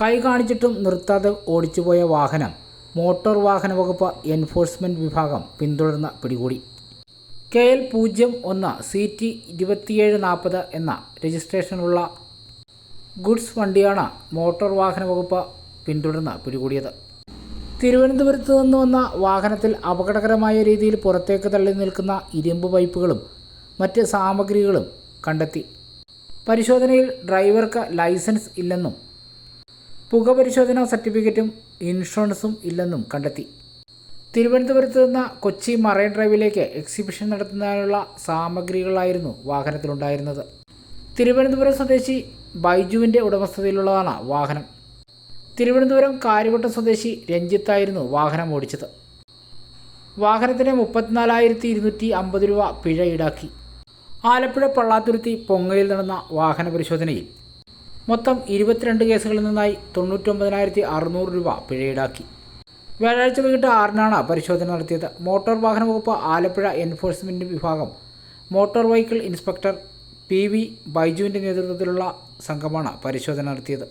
കൈ കാണിച്ചിട്ടും നിർത്താതെ ഓടിച്ചുപോയ വാഹനം മോട്ടോർ വാഹന വകുപ്പ് എൻഫോഴ്സ്മെന്റ് വിഭാഗം പിന്തുടർന്ന് പിടികൂടി. കെ എൽ പൂജ്യം ഒന്ന് സി ടി ഇരുപത്തിയേഴ് നാൽപ്പത് എന്ന രജിസ്ട്രേഷനുള്ള ഗുഡ്സ് വണ്ടിയാണ് മോട്ടോർ വാഹന വകുപ്പ് പിന്തുടർന്ന് പിടികൂടിയത്. തിരുവനന്തപുരത്ത് നിന്ന് വന്ന വാഹനത്തിൽ അപകടകരമായ രീതിയിൽ പുറത്തേക്ക് തള്ളി നിൽക്കുന്ന ഇരുമ്പ് പൈപ്പുകളും മറ്റ് സാമഗ്രികളും കണ്ടെത്തി. പരിശോധനയിൽ ഡ്രൈവർക്ക് ലൈസൻസ് ഇല്ലെന്നും പുക പരിശോധനാ സർട്ടിഫിക്കറ്റും ഇൻഷുറൻസും ഇല്ലെന്നും കണ്ടെത്തി. തിരുവനന്തപുരത്ത് നിന്ന് കൊച്ചി മറൈൻ ഡ്രൈവിലേക്ക് എക്സിബിഷൻ നടത്തുന്നതിനുള്ള സാമഗ്രികളായിരുന്നു വാഹനത്തിലുണ്ടായിരുന്നത്. തിരുവനന്തപുരം സ്വദേശി ബൈജുവിന്റെ ഉടമസ്ഥതയിലുള്ളതാണ് വാഹനം. തിരുവനന്തപുരം കാര്യവട്ടം സ്വദേശി രഞ്ജിത്തായിരുന്നു വാഹനം ഓടിച്ചത്. വാഹനത്തിന് മുപ്പത്തിനാലായിരത്തി ഇരുന്നൂറ്റി അമ്പത് രൂപ പിഴ ഈടാക്കി. ആലപ്പുഴ പള്ളാത്തുരുത്തി പൊങ്ങയിൽ നടന്ന വാഹന പരിശോധനയിൽ മൊത്തം ഇരുപത്തിരണ്ട് കേസുകളിൽ നിന്നായി തൊണ്ണൂറ്റൊമ്പതിനായിരത്തി അറുന്നൂറ് രൂപ പിഴ ഈടാക്കി വ്യാഴാഴ്ച വൈകിട്ട് ആറിനാണ് പരിശോധന നടത്തിയത്. മോട്ടോർ വാഹന വകുപ്പ് ആലപ്പുഴ എൻഫോഴ്സ്മെന്റ് വിഭാഗം. Motor vehicle inspector P V ബൈജുവിന്റെ നേതൃത്വത്തിലുള്ള സംഘമാണ് പരിശോധന നടത്തിയത്.